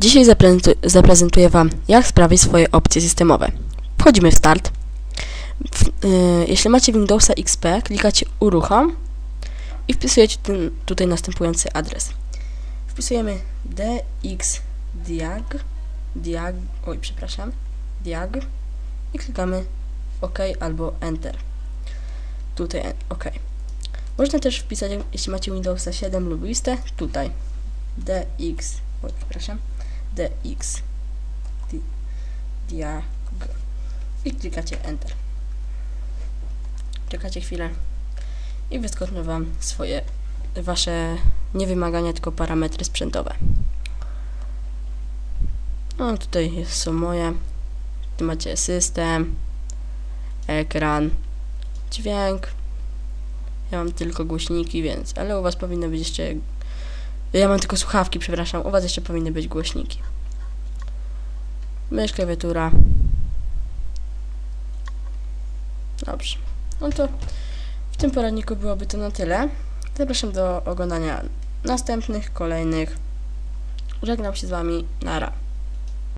Dzisiaj zaprezentu- zaprezentuję Wam, jak sprawić swoje opcje systemowe. Wchodzimy w Start. W, y, jeśli macie Windowsa XP, klikacie Uruchom i wpisujecie ten, tutaj następujący adres. Wpisujemy dxdiag, diag, oj przepraszam, diag i klikamy OK albo Enter. Tutaj OK. Można też wpisać, jeśli macie Windowsa 7 lub Vista, tutaj dx, oj, przepraszam, dx di, diag i klikacie Enter. Czekacie chwilę i wyskoczą Wam swoje, Wasze nie wymagania, tylko parametry sprzętowe. No tutaj są moje. Tu macie system, ekran, dźwięk. Ja mam tylko głośniki, więc, ale u Was powinno być jeszcze ja mam tylko słuchawki, przepraszam. U Was jeszcze powinny być głośniki. Mysz, klawiatura. Dobrze. No to w tym poradniku byłoby to na tyle. Zapraszam do oglądania następnych, kolejnych. Żegnam się z Wami. Nara.